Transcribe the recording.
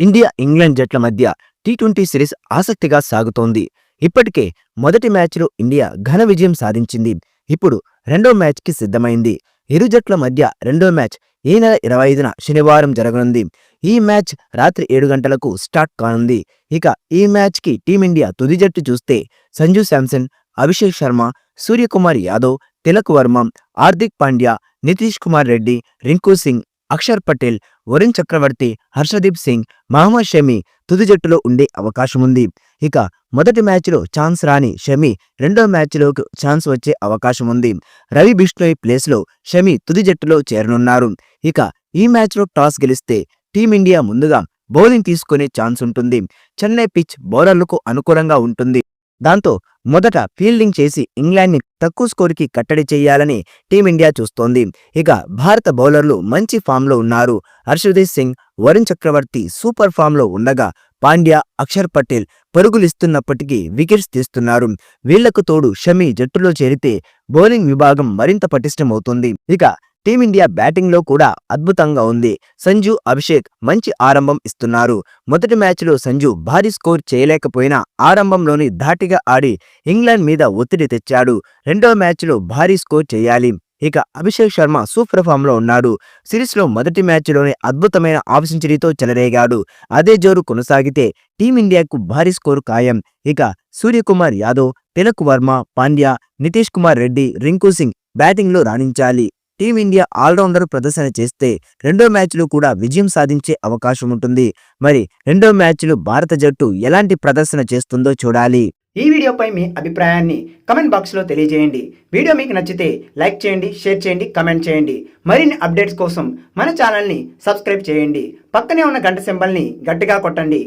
India England జట్ల మధ్య T twenty series ఆసక్తిగా సాగుతోంది. ఇప్పటికే మొదటి మ్యాచ్లో ఇండియా ఘన విజయం సాధించింది. ఇప్పుడు రెండో మ్యాచ్కి సిద్ధమైంది. ఇరు జట్ల మధ్య రెండో మ్యాచ్ ఈ నెల ఇరవై ఐదున శనివారం జరగనుంది. ఈ మ్యాచ్ రాత్రి ఏడు గంటలకు స్టార్ట్ కానుంది. ఇక ఈ మ్యాచ్కి టీమిండియా తుది జట్టు చూస్తే సంజు శాంసన్ అభిషేక్ శర్మ సూర్యకుమార్ యాదవ్ తిలక్ వర్మ హార్దిక్ పాండ్యా నితీష్ కుమార్ రెడ్డి రింకు సింగ్ అక్షర్ పటేల్ వరుణ్ చక్రవర్తి హర్షదీప్ సింగ్ మహమ్మద్ షమి తుది జట్టులో ఉండే అవకాశం ఉంది ఇక మొదటి మ్యాచ్లో ఛాన్స్ రాని షమి రెండో మ్యాచ్లోకి ఛాన్స్ వచ్చే అవకాశం ఉంది రవి బిష్ణోయ్ ప్లేస్లో షమి తుది జట్టులో చేరనున్నారు. ఇక ఈ మ్యాచ్లో టాస్ గెలిస్తే టీమిండియా ముందుగా బౌలింగ్ తీసుకునే ఛాన్స్ ఉంటుంది. చెన్నై పిచ్ బౌలర్లకు అనుకూలంగా ఉంటుంది. దాంతో మొదట ఫీల్డింగ్ చేసి ఇంగ్లాండ్ని తక్కువ స్కోరుకి కట్టడి చేయాలని టీమిండియా చూస్తోంది. ఇక భారత బౌలర్లు మంచి ఫామ్లో ఉన్నారు. హర్షదీప్ సింగ్ వరుణ్ చక్రవర్తి సూపర్ ఫామ్లో ఉండగా పాండ్యా అక్షర్ పటేల్ పరుగులిస్తున్నప్పటికీ వికెట్స్ తీస్తున్నారు. వీళ్ళకు తోడు షమీ జట్టులో చేరితే బౌలింగ్ విభాగం మరింత పటిష్టమవుతుంది. ఇక టీమిండియా బ్యాటింగ్లో కూడా అద్భుతంగా ఉంది. సంజు అభిషేక్ మంచి ఆరంభం ఇస్తున్నారు. మొదటి మ్యాచ్లో సంజు భారీ స్కోర్ చేయలేకపోయినా ఆరంభంలోని ధాటిగా ఆడి ఇంగ్లాండ్ మీద ఒత్తిడి తెచ్చాడు. రెండో మ్యాచ్లో భారీ స్కోర్ చేయాలి. ఇక అభిషేక్ శర్మ సూపర్ ఫామ్లో ఉన్నాడు. సిరీస్లో మొదటి మ్యాచ్లోనే అద్భుతమైన హాఫ్ సెంచరీతో చెలరేగాడు. అదే జోరు కొనసాగితే టీమిండియాకు భారీ స్కోరు ఖాయం. ఇక సూర్యకుమార్ యాదవ్ తిలక్ వర్మ పాండ్యా నితీష్ కుమార్ రెడ్డి రింకు సింగ్ బ్యాటింగ్లో రాణించాలి. టీమిండియా ఆల్రౌండర్ ప్రదర్శన చేస్తే రెండో మ్యాచ్లో కూడా విజయం సాధించే అవకాశం ఉంటుంది. మరి రెండో మ్యాచ్లో భారత జట్టు ఎలాంటి ప్రదర్శన చేస్తుందో చూడాలి. ఈ వీడియోపై మీ అభిప్రాయాన్ని కమెంట్ బాక్స్లో తెలియజేయండి. వీడియో మీకు నచ్చితే లైక్ చేయండి షేర్ చేయండి కమెంట్ చేయండి. మరిన్ని అప్డేట్స్ కోసం మన ఛానల్ని సబ్స్క్రైబ్ చేయండి. పక్కనే ఉన్న గంట సింబల్ని గట్టిగా కొట్టండి.